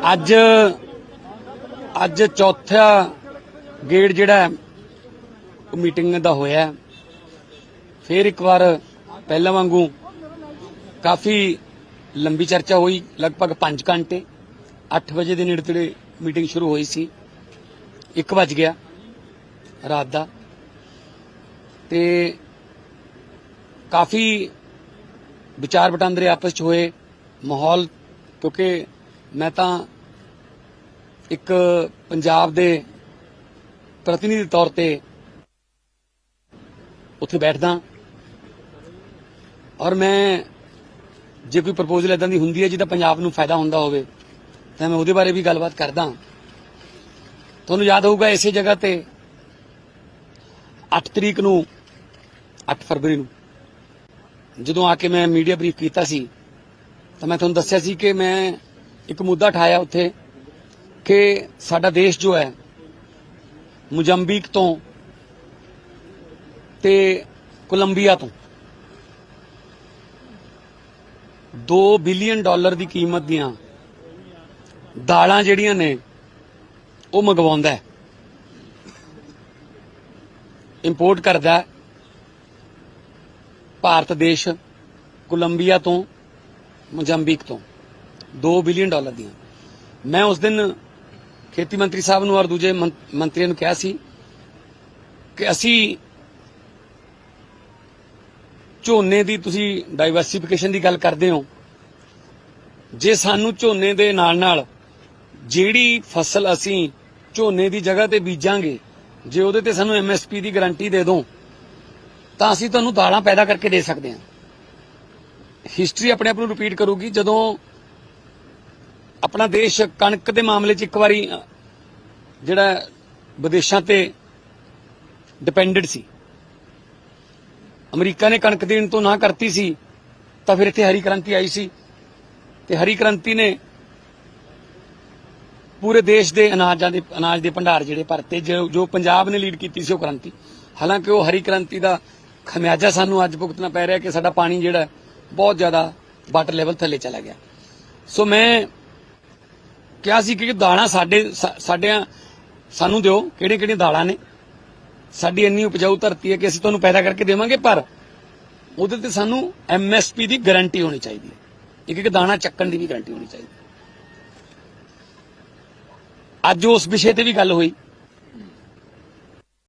ਅੱਜ ਅੱਜ ਚੌਥਾ ਗੇੜ ਜਿਹੜਾ ਉਹ ਮੀਟਿੰਗ ਦਾ ਹੋਇਆ ਹੈ। ਫਿਰ ਇੱਕ ਵਾਰ ਪਹਿਲਾਂ ਵਾਂਗੂ ਕਾਫੀ ਲੰਬੀ ਚਰਚਾ ਹੋਈ, ਲਗਭਗ 5 ਘੰਟੇ। 8 ਵਜੇ ਦੇ ਨੇੜੇ ਤੇੜੇ ਮੀਟਿੰਗ ਸ਼ੁਰੂ ਹੋਈ ਸੀ। 1 ਵਜ ਗਿਆ ਰਾਤ ਦਾ। ਤੇ ਕਾਫੀ ਵਿਚਾਰ ਵਟਾਂਦਰੇ ਆਪਸ ਚ ਹੋਏ, ਮਾਹੌਲ, ਕਿਉਂਕਿ ਮੈਂ ਤਾਂ ਇੱਕ ਪੰਜਾਬ ਦੇ ਪ੍ਰਤੀਨਿਧੀ ਤੌਰ ਤੇ ਉੱਥੇ ਬੈਠਦਾ ਔਰ ਮੈਂ ਜੇ ਕੋਈ ਪ੍ਰਪੋਜ਼ਲ ਇਦਾਂ ਦੀ ਹੁੰਦੀ ਹੈ ਜਿਹਦਾ ਪੰਜਾਬ ਨੂੰ ਫਾਇਦਾ ਹੁੰਦਾ ਹੋਵੇ, ਤਾਂ ਮੈਂ ਉਹਦੇ ਬਾਰੇ ਵੀ ਗੱਲਬਾਤ ਕਰਦਾ ਤੁਹਾਨੂੰ ਯਾਦ ਹੋਊਗਾ ਇਸੇ ਜਗ੍ਹਾ ਤੇ 8 ਤਰੀਕ ਨੂੰ 8 ਫਰਵਰੀ ਨੂੰ, ਜਦੋਂ ਆ ਕੇ ਮੈਂ ਮੀਡੀਆ ਬਰੀਫ ਕੀਤਾ ਸੀ, ਤਾਂ ਮੈਂ ਤੁਹਾਨੂੰ ਦੱਸਿਆ ਸੀ ਕਿ ਮੈਂ ਇੱਕ ਮੁੱਦਾ ਉਠਾਇਆ ਉੱਥੇ ਕਿ ਸਾਡਾ ਦੇਸ਼ ਜੋ ਹੈ, ਮੁਜੰਬੀਕ ਤੋਂ ਤੇ ਕੋਲੰਬੀਆ ਤੋਂ 2 ਬਿਲੀਅਨ ਡਾਲਰ ਦੀ ਕੀਮਤ ਦੀਆਂ ਦਾਲਾਂ ਜਿਹੜੀਆਂ ਨੇ, ਉਹ ਮੰਗਵਾਉਂਦਾ ਹੈ। ਇੰਪੋਰਟ ਕਰਦਾ ਹੈ ਭਾਰਤ ਦੇਸ਼ ਕੋਲੰਬੀਆ ਤੋਂ, ਮੋਜ਼ੰਬੀਕ ਤੋਂ। 2 ਬਿਲੀਅਨ ਡਾਲਰ ਦੀਆਂ। ਮੈਂ ਉਸ ਦਿਨ ਖੇਤੀ ਮੰਤਰੀ ਸਾਹਿਬ ਨੂੰ ਔਰ ਦੂਜੇ ਮੰਤਰੀਆਂ ਨੂੰ ਕਿਹਾ ਸੀ ਕਿ ਅਸੀਂ ਝੋਨੇ ਦੀ ਤੁਸੀਂ ਡਾਈਵਰਸਿਫਿਕੇਸ਼ਨ ਦੀ ਗੱਲ ਕਰਦੇ ਹੋ। ਜੇ ਸਾਨੂੰ ਝੋਨੇ ਦੇ ਨਾਲ ਨਾਲ ਜਿਹੜੀ ਫਸਲ ਅਸੀਂ ਝੋਨੇ ਦੀ ਜਗ੍ਹਾ ਤੇ ਬੀਜਾਂਗੇ, ਜੇ ਉਹਦੇ ਤੇ ਸਾਨੂੰ ਐਮਐਸਪੀ ਦੀ ਗਾਰੰਟੀ ਦੇ ਦੋ, ਤਾਂ ਅਸੀਂ ਤੁਹਾਨੂੰ ਦਾਲਾਂ ਪੈਦਾ ਕਰਕੇ ਦੇ ਸਕਦੇ ਹਾਂ। ਹਿਸਟਰੀ ਆਪਣੇ ਆਪ ਨੂੰ ਰਿਪੀਟ ਕਰੂਗੀ। ਜਦੋਂ ਆਪਣਾ ਦੇਸ਼ ਕਣਕ ਦੇ ਮਾਮਲੇ 'ਚ ਇੱਕ ਵਾਰੀ ਜਿਹੜਾ ਵਿਦੇਸ਼ਾਂ ਤੇ ਡਿਪੈਂਡੈਂਟ ਸੀ। ਅਮਰੀਕਾ ਨੇ ਕਣਕ ਦੇਣ ਤੋਂ ਨਾ ਕਰਤੀ ਸੀ, ਤਾਂ ਫਿਰ ਇੱਥੇ ਹਰੀ ਕ੍ਰਾਂਤੀ ਆਈ ਸੀ। ਤੇ ਹਰੀ ਕ੍ਰਾਂਤੀ ਨੇ ਪੂਰੇ ਦੇਸ਼ ਦੇ ਅਨਾਜਾਂ ਦੇ, ਅਨਾਜ ਦੇ ਭੰਡਾਰ ਜਿਹੜੇ ਭਰਤੇ, ਜੋ ਪੰਜਾਬ ਨੇ ਲੀਡ ਕੀਤੀ ਸੀ ਉਹ ਕ੍ਰਾਂਤੀ। ਹਾਲਾਂਕਿ ਉਹ ਹਰੀ ਕ੍ਰਾਂਤੀ ਦਾ ਖਮਿਆਜਾ ਸਾਨੂੰ ਅੱਜ ਭੁਗਤਣਾ ਪੈ ਰਿਹਾ ਕਿ ਸਾਡਾ ਪਾਣੀ ਜਿਹੜਾ ਬਹੁਤ ਜ਼ਿਆਦਾ ਵਾਟਰ ਲੈਵਲ ਥੱਲੇ ਚਲਾ ਗਿਆ। ਸੋ ਮੈਂ ਕਿਹਾ ਸੀ ਕਿ ਦਾਣਾ ਸਾਡੇ ਸਾਡਿਆਂ, ਸਾਨੂੰ ਦਿਓ ਕਿਹੜੇ ਕਿਹੜੇ ਦਾਲਾਂ ਨੇ। ਸਾਡੀ ਇੰਨੀ ਉਪਜਾਊ ਧਰਤੀ ਹੈ ਕਿ ਅਸੀਂ ਤੁਹਾਨੂੰ ਪੈਦਾ ਕਰਕੇ ਦੇਵਾਂਗੇ, ਪਰ ਉਹਦੇ ਤੇ ਸਾਨੂੰ ਐਮਐਸਪੀ ਦੀ ਗਾਰੰਟੀ ਹੋਣੀ ਚਾਹੀਦੀ ਹੈ। ਇੱਕ ਇੱਕ ਦਾਣਾ ਚੱਕਣ ਦੀ ਵੀ ਗਾਰੰਟੀ ਹੋਣੀ ਚਾਹੀਦੀ ਅੱਜ ਉਸ ਵਿਸ਼ੇ ਤੇ ਵੀ ਗੱਲ ਹੋਈ।